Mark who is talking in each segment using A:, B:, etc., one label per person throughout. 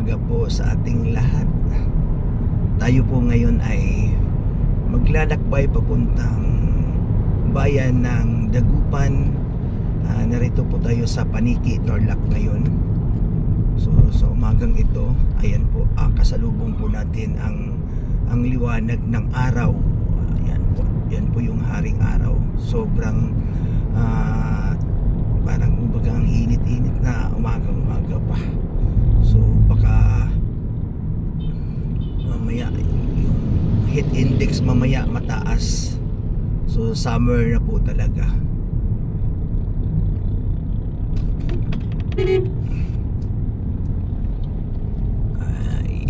A: umaga po sa ating lahat. Tayo po ngayon ay maglalakbay papuntang bayan ng Dagupan. Ah, narito po tayo sa Paniki, Tarlac ngayon. So sa umagang ito, ayan po, ah, kasalubong po natin ang ang liwanag ng araw. Ayan po, yan po yung haring araw. Sobrang ah, parang kumbaga ang init-init na umagang-umaga pa. So baka mamaya yung heat index mamaya mataas. So summer na po talaga. Ay,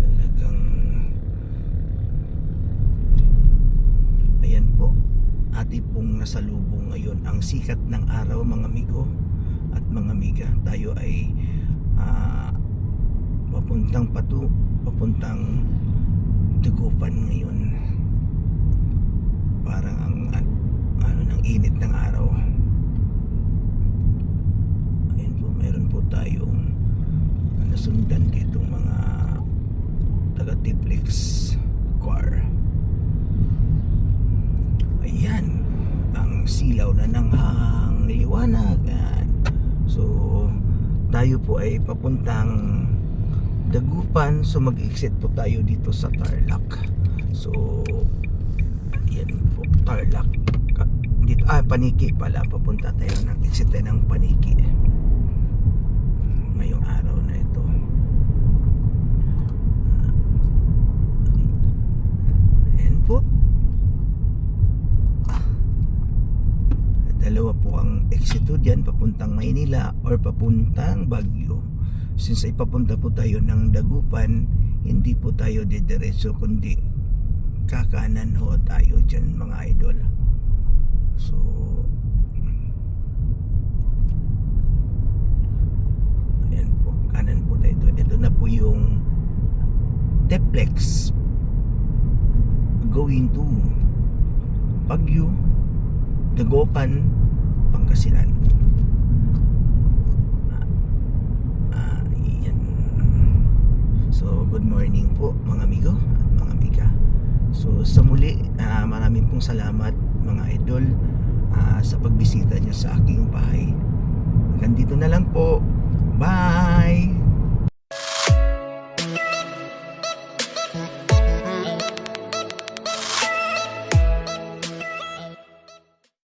A: talagang ayan po ati pong nasalubong ngayon ang sikat ng araw mga amigo at mga amiga tayo ay ah, papuntang patu papuntang Dagupan ngayon. Parang ang an- ano ng init ng araw. Ayun po meron po tayong nasundan dito mga taga Tiplex car. Ayan, ang silaw na ng hang liwanagan. So, tayo po ay papuntang Dagupan. So, mag-exit po tayo dito sa Tarlac. So, yan po, Tarlac. Ka- Dito, ah, Paniki pala. Papunta tayo ng exit tayo ng Paniki. Ngayong araw na ito. Ayan po. dalawa po ang exito dyan papuntang Maynila or papuntang Baguio since ay papunta po tayo ng Dagupan hindi po tayo didiretso kundi kakanan ho tayo dyan mga idol. So ayan po kanan po tayo ito na po yung Teplex. Going to Baguio Dagupan, Pangasinan. Ah, yan. So, good morning po mga amigo at mga amiga. So, sa muli, ah, maraming pong salamat mga idol ah, sa pagbisita niyo sa aking bahay. Hanggang dito na lang po.